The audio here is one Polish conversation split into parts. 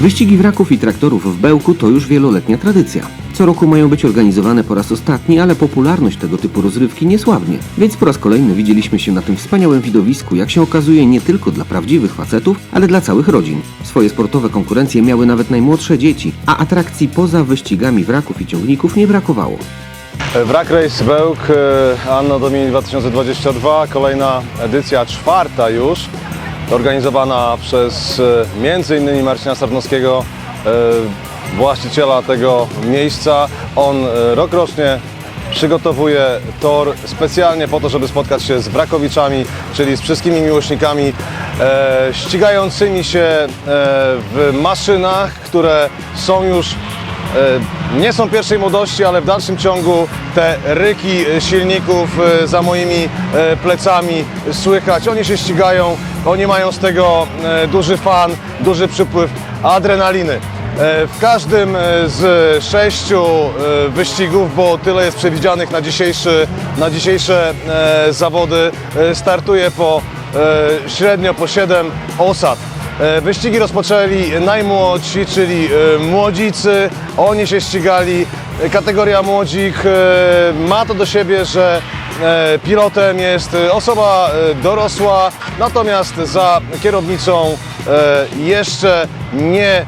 Wyścigi wraków i traktorów w Bełku to już wieloletnia tradycja. Co roku mają być organizowane po raz ostatni, ale popularność tego typu rozrywki nie słabnie. Więc po raz kolejny widzieliśmy się na tym wspaniałym widowisku, jak się okazuje nie tylko dla prawdziwych facetów, ale dla całych rodzin. Swoje sportowe konkurencje miały nawet najmłodsze dzieci, a atrakcji poza wyścigami wraków i ciągników nie brakowało. Wrak Race Bełk e, Anno Domini 2022, kolejna edycja, czwarta już, organizowana przez e, innymi Marcina Sarnowskiego, e, właściciela tego miejsca. On e, rokrocznie przygotowuje tor specjalnie po to, żeby spotkać się z wrakowiczami, czyli z wszystkimi miłośnikami ścigającymi się w maszynach, które są już nie są pierwszej młodości, ale w dalszym ciągu te ryki e, silników e, za moimi e, plecami słychać. Oni się ścigają, oni mają z tego e, duży fan, duży przypływ adrenaliny. E, W każdym e, z sześciu e, wyścigów, bo tyle jest przewidzianych na, dzisiejszy, na dzisiejsze e, zawody, e, startuje po e, średnio po 7 osad. E, Wyścigi rozpoczęli najmłodsi, czyli e, młodzicy. Oni się ścigali. Kategoria młodzik e, ma to do siebie, że pilotem jest osoba dorosła, natomiast za kierownicą jeszcze nie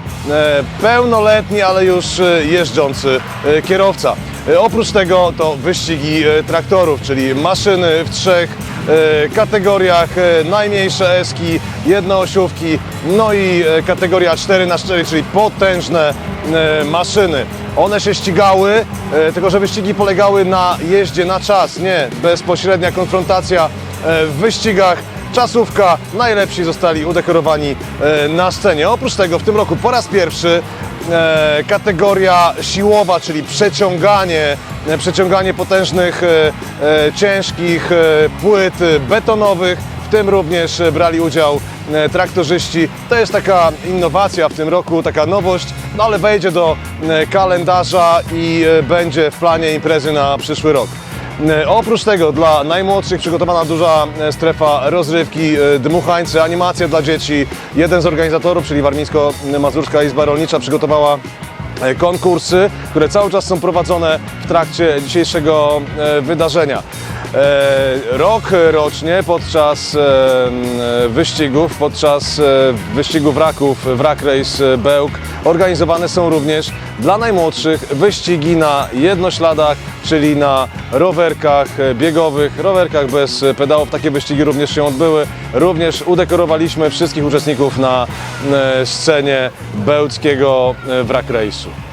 pełnoletni, ale już jeżdżący kierowca. E, Oprócz tego to wyścigi e, traktorów, czyli maszyny w trzech e, kategoriach, najmniejsze eski, jednoosiówki, no i kategoria 4 na 4 czyli potężne maszyny. One się ścigały, tylko że wyścigi polegały na jeździe na czas, nie bezpośrednia konfrontacja w wyścigach. Czasówka, najlepsi zostali udekorowani na scenie. Oprócz tego w tym roku po raz pierwszy kategoria siłowa, czyli przeciąganie, e, przeciąganie potężnych, e, e, ciężkich e, płyt e, betonowych. W tym również e, brali udział e, traktorzyści. To jest taka innowacja w tym roku, taka nowość, no ale wejdzie do e, kalendarza i e, będzie w planie imprezy na przyszły rok. E, Oprócz tego dla najmłodszych przygotowana duża e, strefa rozrywki, e, dmuchańcy, animacje dla dzieci. Jeden z organizatorów, czyli Warmińsko-Mazurska Izba Rolnicza przygotowała konkursy, które cały czas są prowadzone w trakcie dzisiejszego wydarzenia. E, Rok rocznie podczas e, m, wyścigów, podczas e, wyścigu wraków, Wrak Race Bełk, organizowane są również dla najmłodszych wyścigi na jednośladach, czyli na rowerkach e, biegowych, rowerkach bez pedałów. Takie wyścigi również się odbyły. Również udekorowaliśmy wszystkich uczestników na e, scenie bełckiego e, Wrak Race'u.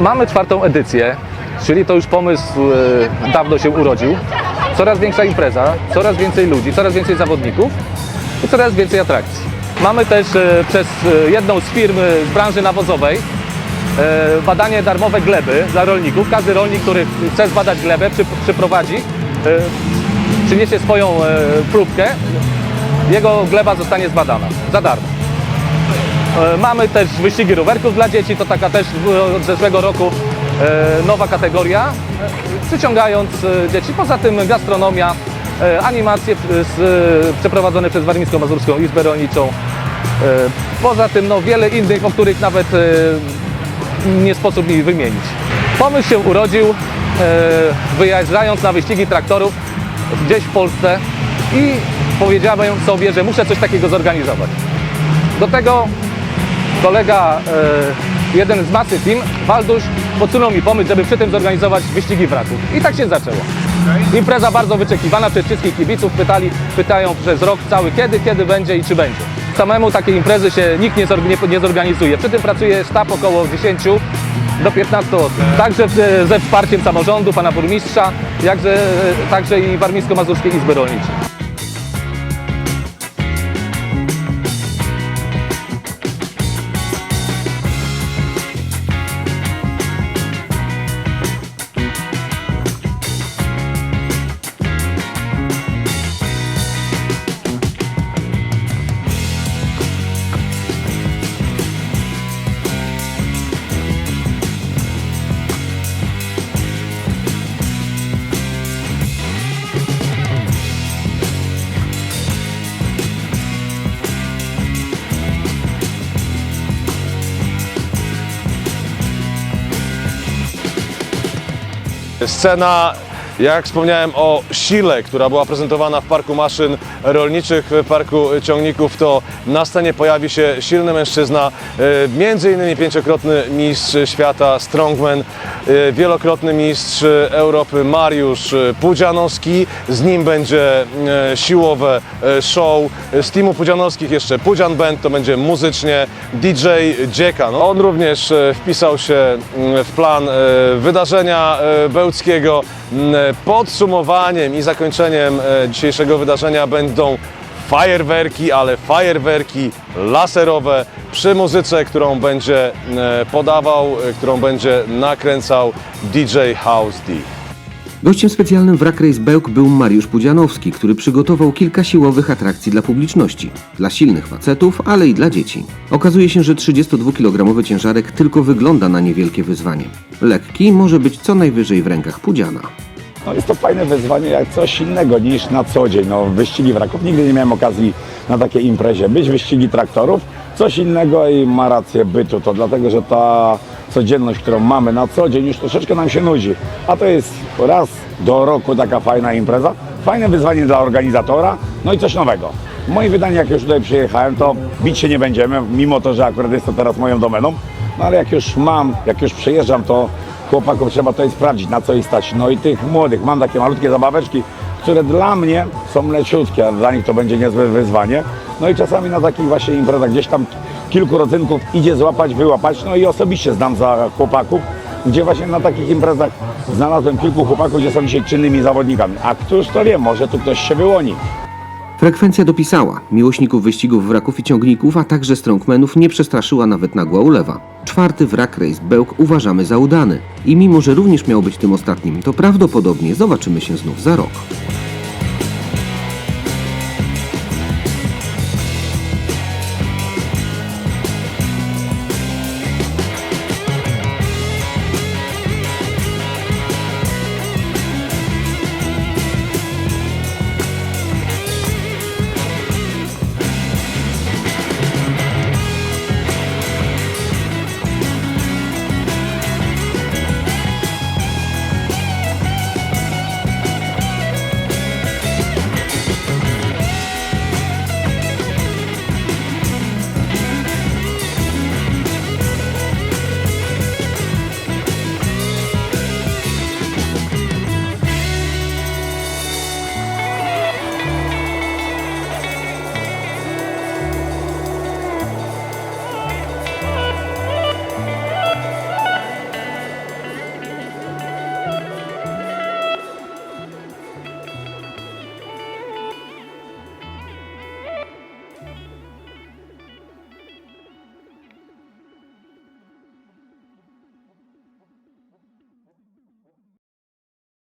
Mamy czwartą edycję, czyli to już pomysł e, dawno się urodził. Coraz większa impreza, coraz więcej ludzi, coraz więcej zawodników i coraz więcej atrakcji. Mamy też e, przez e, jedną z firm z branży nawozowej e, badanie darmowe gleby dla rolników. Każdy rolnik, który chce zbadać glebę, przy, przyprowadzi, e, przyniesie swoją e, próbkę, jego gleba zostanie zbadana za darmo. E, Mamy też wyścigi rowerków dla dzieci, to taka też od zeszłego roku e, nowa kategoria, e, przyciągając dzieci. Poza tym gastronomia, animacje przeprowadzone przez Warmińsko-Mazurską Izbę Rolniczą. Poza tym no, wiele innych, o których nawet nie sposób mi wymienić. Pomysł się urodził wyjeżdżając na wyścigi traktorów gdzieś w Polsce i powiedziałem sobie, że muszę coś takiego zorganizować. Do tego kolega, e, jeden z masy team, Waldusz, podsunął mi pomysł, żeby przy tym zorganizować wyścigi wraków. I tak się zaczęło. Impreza bardzo wyczekiwana przez wszystkich kibiców. Pytali, pytają przez rok cały kiedy, kiedy będzie i czy będzie. Samemu takiej imprezy się nikt nie, nie zorganizuje. Przy tym pracuje sztab około 10 do 15 osób. Także e, ze wsparciem samorządu, pana burmistrza, jakże, e, także i Warmińsko-Mazurskiej Izby Rolniczej. Scena, jak wspomniałem o sile, która była prezentowana w Parku Maszyn Rolniczych, w Parku Ciągników, to na scenie pojawi się silny mężczyzna, e, między innymi pięciokrotny mistrz świata Strongman, e, wielokrotny mistrz Europy Mariusz Pudzianowski. Z nim będzie e, siłowe show. Z teamu Pudzianowskich jeszcze Pudzian Band, to będzie muzycznie DJ Dzieka. No, on również wpisał się mm, w plan wydarzenia bełckiego. Podsumowaniem i zakończeniem e, dzisiejszego wydarzenia będą fajerwerki, ale fajerwerki laserowe przy muzyce, którą będzie e, podawał, e, którą będzie nakręcał DJ House D. Gościem specjalnym w Rack Race Bełk był Mariusz Pudzianowski, który przygotował kilka siłowych atrakcji dla publiczności. Dla silnych facetów, ale i dla dzieci. Okazuje się, że 32-kilogramowy ciężarek tylko wygląda na niewielkie wyzwanie. Lekki może być co najwyżej w rękach Pudziana. No jest to fajne wyzwanie, jak coś innego niż na co dzień. No, wyścigi wraków. Nigdy nie miałem okazji na takiej imprezie być. Wyścigi traktorów, coś innego i ma rację bytu. To dlatego, że ta codzienność, którą mamy na co dzień już troszeczkę nam się nudzi. A to jest raz do roku taka fajna impreza. Fajne wyzwanie dla organizatora, no i coś nowego. W moim wydaniu, jak już tutaj przyjechałem, to bić się nie będziemy, mimo to, że akurat jest to teraz moją domeną. No ale jak już mam, jak już przyjeżdżam, to chłopaków trzeba tutaj sprawdzić, na co ich stać. No i tych młodych, mam takie malutkie zabaweczki, które dla mnie są leciutkie, a dla nich to będzie niezłe wyzwanie. No i czasami na takich właśnie imprezach gdzieś tam kilku rodzynków idzie złapać, wyłapać, no i osobiście znam za chłopaków, gdzie właśnie na takich imprezach znalazłem kilku chłopaków, gdzie są dzisiaj czynnymi zawodnikami. A któż to wie, może tu ktoś się wyłoni. Frekwencja dopisała. Miłośników wyścigów wraków i ciągników, a także strongmenów nie przestraszyła nawet nagła ulewa. Czwarty wrak Race Bełk uważamy za udany. I mimo, że również miał być tym ostatnim, to prawdopodobnie zobaczymy się znów za rok.